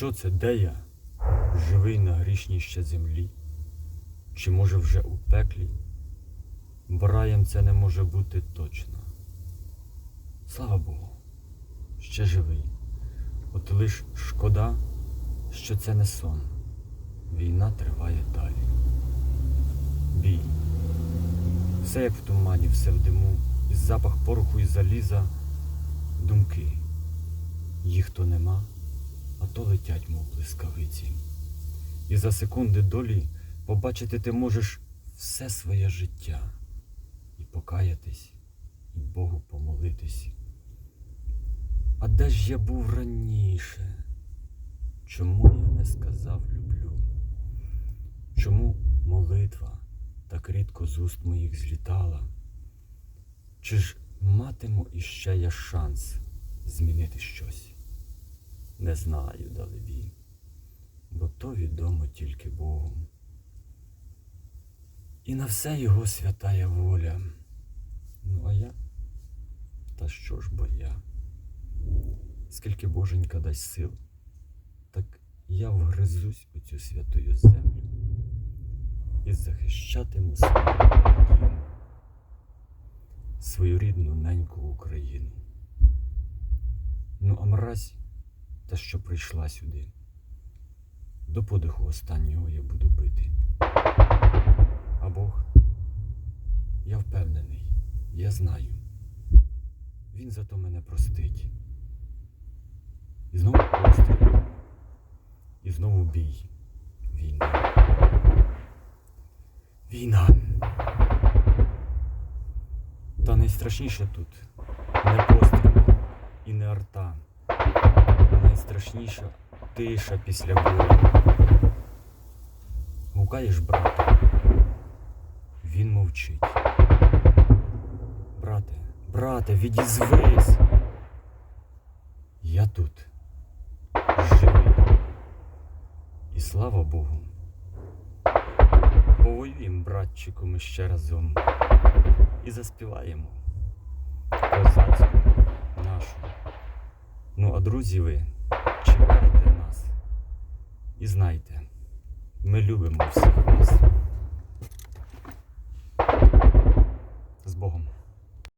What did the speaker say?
Що це, де я? Живий на грішній ще землі? Чи може вже у пеклі? Бо раєм це не може бути точно. Слава Богу, ще живий. От лиш шкода, що це не сон. Війна триває далі. Бій. Все як в тумані, все в диму, і запах пороху і заліза, думки. Їх то нема, а то летять, мов блискавиці. І за секунди долі побачити ти можеш все своє життя і покаятись, і Богу помолитись. А де ж я був раніше? Чому я не сказав люблю? Чому молитва так рідко з уст моїх злітала? Чи ж матиму іще я шанс змінити щось? Не знаю, далебі, бо то відомо тільки Богу. І на все його святая воля. Ну а я? Та що ж бо я? Скільки боженька дасть сил, так я вгризусь у цю святую землю і захищатиму свою свою рідну неньку Україну. Ну, а мразь, та що прийшла сюди, до подиху останнього я буду бити. А Бог, я впевнений, я знаю, Він зато мене простить. І знову постріл, і знову бій. Війна. Війна. Та найстрашніше тут не постріл і не арта. Найстрашніша тиша після бою. Гукаєш брата. Він мовчить. Брате, брате, відізвись. Я тут живий. І слава Богу. Повоюємо, братчику, ми ще разом. І заспіваємо козацьку нашу. Ну, а друзі ви. І знайте, ми любимо всіх вас.